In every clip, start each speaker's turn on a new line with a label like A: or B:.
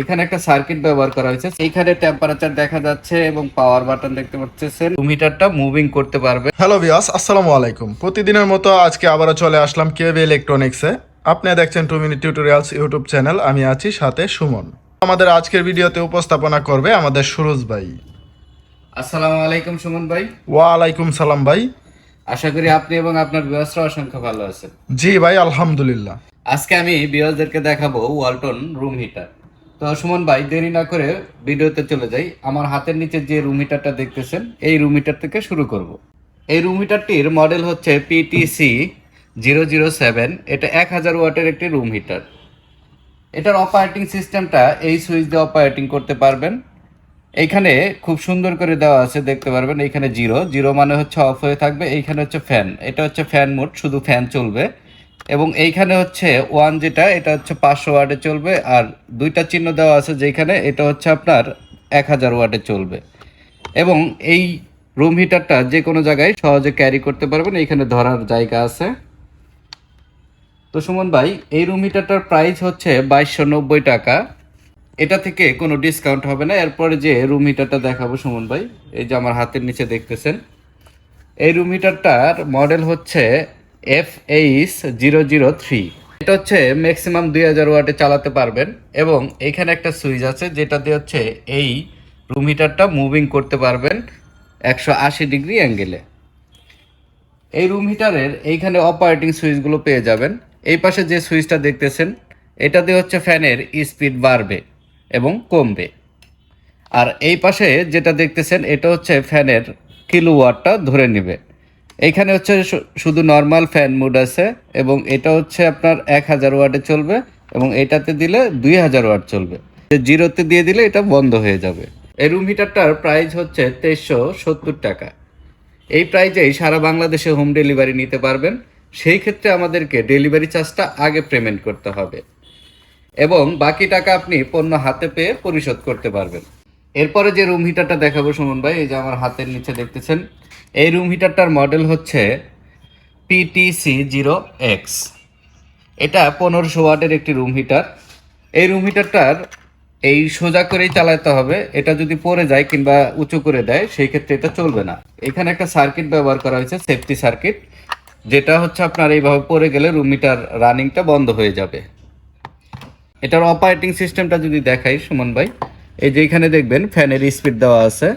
A: এখানে একটা সার্কিট ব্যবহার করা হয়েছে। এইখানে টেম্পারেচার দেখা যাচ্ছে এবং পাওয়ার বাটন দেখতে পাচ্ছেন। মিটারটা মুভিং করতে পারবে।
B: হ্যালো ভিয়াস আসসালামু আলাইকুম। প্রতিদিনের মতো আজকে আবারও চলে আসলাম কেবি ইলেকট্রনিক্সে আপনি দেখছেন two minute tutorials YouTube channel আমি আছি সাথে সুমন। আমাদের আজকের ভিডিওতে উপস্থাপনা করবে আমাদের সুরজ ভাই।
A: আসসালামু আলাইকুম সুমন ভাই।
B: ওয়ালাইকুম সালাম ভাই।
A: আশা করি আপনি এবং আপনার অসংখ্য ভালো আছেন।
B: জি ভাই আলহামদুলিল্লাহ।
A: আজকে আমি বিয়াসদেরকে দেখাবো ওয়ালটন রুম হিটার তো সুমন ভাই, দেরি না করে ভিডিওতে চলে যাই। আমার হাতের নিচে যে রুম হিটারটা দেখতেছেন, এই রুম হিটার থেকে শুরু করব। এই রুম হিটারটির মডেল হচ্ছে পিটিসি জিরো জিরো সেভেন এটা এক হাজার ওয়াটের একটি রুম হিটার এটার অপারেটিং সিস্টেমটা এই সুইচ দিয়ে অপারেটিং করতে পারবেন। এইখানে খুব সুন্দর করে দেওয়া আছে, দেখতে পারবেন। এইখানে জিরো জিরো মানে হচ্ছে অফ হয়ে থাকবে, এইখানে হচ্ছে ফ্যান এটা হচ্ছে ফ্যান মোড শুধু ফ্যান চলবে। এবং এইখানে হচ্ছে ওয়ান যেটা, এটা হচ্ছে পাঁচশো ওয়ার্ডে চলবে, আর দুইটা চিহ্ন দেওয়া আছে যেখানে, এটা হচ্ছে আপনার এক হাজার ওয়ার্ডে চলবে। এবং এই রুম হিটারটা যে কোনো জায়গায় সহজে ক্যারি করতে পারবেন, এইখানে ধরার জায়গা আছে। তো সুমন ভাই, এই রুম হিটারটার প্রাইস হচ্ছে বাইশশো নব্বই টাকা। এটা থেকে কোনো ডিসকাউন্ট হবে না। এরপরে যে রুম হিটারটা দেখাবো সুমন ভাই, এই যে আমার হাতের নিচে দেখতেছেন। এই রুম হিটারটার মডেল হচ্ছে F H zero zero three এটা হচ্ছে ম্যাক্সিমাম দুই হাজার ওয়াটে চালাতে পারবেন এবং এখানে একটা সুইচ আছে যেটা দিয়ে হচ্ছে এই রুম হিটারটা মুভিং করতে পারবেন একশো আশি ডিগ্রি অ্যাঙ্গেলে এই রুম হিটারের এইখানে অপারেটিং সুইচগুলো পেয়ে যাবেন। এই পাশে যে সুইচটা দেখতেছেন, এটা দিয়ে হচ্ছে ফ্যানের স্পিড বাড়বে এবং কমবে। আর এই পাশে যেটা দেখতেছেন, এটা হচ্ছে ফ্যানের কিলো কিলোওয়াটটা ধরে নেবে। এইখানে হচ্ছে শুধু নর্মাল ফ্যান মুড আছে এবং এটা হচ্ছে আপনার এক হাজার ওয়াটে চলবে এবং এটাতে দিলে দুই হাজার ওয়াট চলবে। জিরোতে দিয়ে দিলে এটা বন্ধ হয়ে যাবে। এই রুম হিটারটার প্রাইস হচ্ছে তেইশশো সত্তর টাকা। এই প্রাইজেই সারা বাংলাদেশে হোম ডেলিভারি নিতে পারবেন। সেই ক্ষেত্রে আমাদেরকে ডেলিভারি চার্জটা আগে পেমেন্ট করতে হবে। এবং বাকি টাকা আপনি পণ্য হাতে পেয়ে পরিশোধ করতে পারবেন। এরপরে যে রুম হিটারটা দেখাবো সুমন ভাই, এই যে আমার হাতের নিচে দেখতেছেন, এই রুম হিটারটার মডেল হচ্ছে পিটিসি জিরো এক্স এটা পনেরোশো ওয়াটের একটি রুম হিটার এই রুম হিটারটার এই সোজা করেই চালাতে হবে। এটা যদি পড়ে যায় কিংবা উঁচু করে দেয়, সেই ক্ষেত্রে এটা চলবে না। এখানে একটা সার্কিট ব্যবহার করা হয়েছে সেফটি সার্কিট যেটা হচ্ছে আপনার এইভাবে পড়ে গেলে রুম হিটার রানিংটা বন্ধ হয়ে যাবে। এটার অপারেটিং সিস্টেমটা যদি দেখাই সুমন ভাই। এই যে এখানে দেখবেন ফ্যানের স্পিড দেওয়া আছে।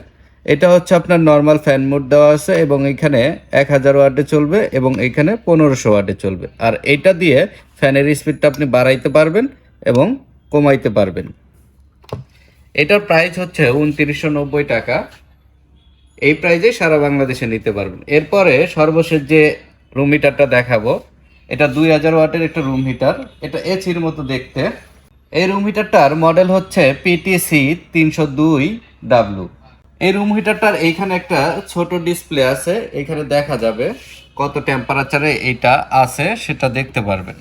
A: এটা হচ্ছে আপনার নর্মাল ফ্যান মোড দেওয়া আছে এবং এখানে এক হাজার ওয়াটে চলবে এবং এখানে পনেরোশো ওয়াটে চলবে। আর এটা দিয়ে ফ্যানের স্পিডটা আপনি বাড়াইতে পারবেন এবং কমাইতে পারবেন। এটার প্রাইস হচ্ছে উনত্রিশশো নব্বই টাকা। এই প্রাইজে সারা বাংলাদেশে নিতে পারবেন। এরপরে সর্বশেষ যে রুম হিটারটা দেখাবো, এটা দুই হাজার ওয়াটের একটা রুম হিটার এটা এসির মতো দেখতে। এই রুম হিটারটার মডেল হচ্ছে পিটিসি তিনশো দুই ডাব্লু এই রুম হিটারটার এইখানে একটা ছোট ডিসপ্লে আছে, এখানে দেখা যাবে কত টেম্পারেচারে এটা আছে, সেটা দেখতে পারবেন।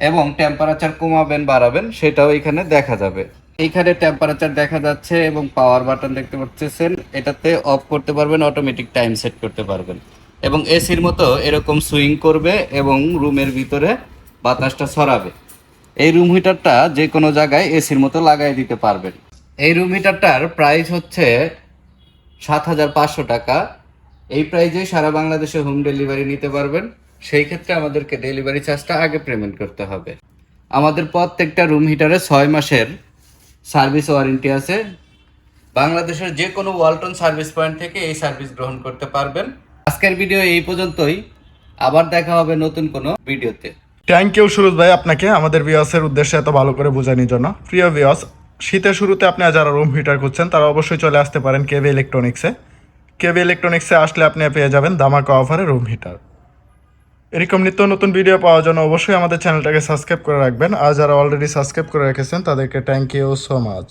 A: এবং টেম্পারেচার কমাবেন, বাড়াবেন, সেটাও এখানে দেখা যাবে। এইখানে টেম্পারেচার দেখা যাচ্ছে এবং পাওয়ার বাটন দেখতে পাচ্ছেন, এটাতে অফ করতে পারবেন অটোমেটিক টাইম সেট করতে পারবেন। এবং এসির মতো এরকম সুইং করবে এবং রুমের ভিতরে বাতাসটা ছড়াবে। এই রুম হিটারটা যে কোনো জায়গায় এসির মতো লাগাই দিতে পারবেন। এই রুম হিটারটার প্রাইস হচ্ছে সাত হাজার পাঁচশো টাকা। এই প্রাইজে সারা বাংলাদেশে হোম ডেলিভারি নিতে পারবেন। সেই ক্ষেত্রে আমাদেরকে ডেলিভারি চার্জটা আগে পেমেন্ট করতে হবে। আমাদের প্রত্যেকটা রুম হিটারে ছয় মাসের সার্ভিস ওয়ারেন্টি আছে। বাংলাদেশের যে কোনো ওয়ালটন সার্ভিস পয়েন্ট থেকে এই সার্ভিস গ্রহণ করতে পারবেন। আজকের ভিডিও এই পর্যন্তই। আবার দেখা হবে নতুন কোনো ভিডিওতে
B: থ্যাংক ইউ সুরজ ভাই, আপনাকে, আমাদের ভিওসের উদ্দেশ্যে এত ভালো করে বোঝানোর জন্য। প্রিয় ভিওস শীতের শুরুতে আপনি যারা রুম হিটার খুঁজছেন, তারা অবশ্যই চলে আসতে পারেন কেভি ইলেকট্রনিক্সে কেভি ইলেকট্রনিক্সে আসলে আপনি পেয়ে যাবেন দামাকা অফারে রুম হিটার এরকম নিত্য নতুন ভিডিও পাওয়ার জন্য অবশ্যই আমাদের চ্যানেলটাকে সাবস্ক্রাইব করে রাখবেন। আর যারা অলরেডি সাবস্ক্রাইব করে রেখেছেন, তাদেরকে থ্যাংক ইউ সো মাচ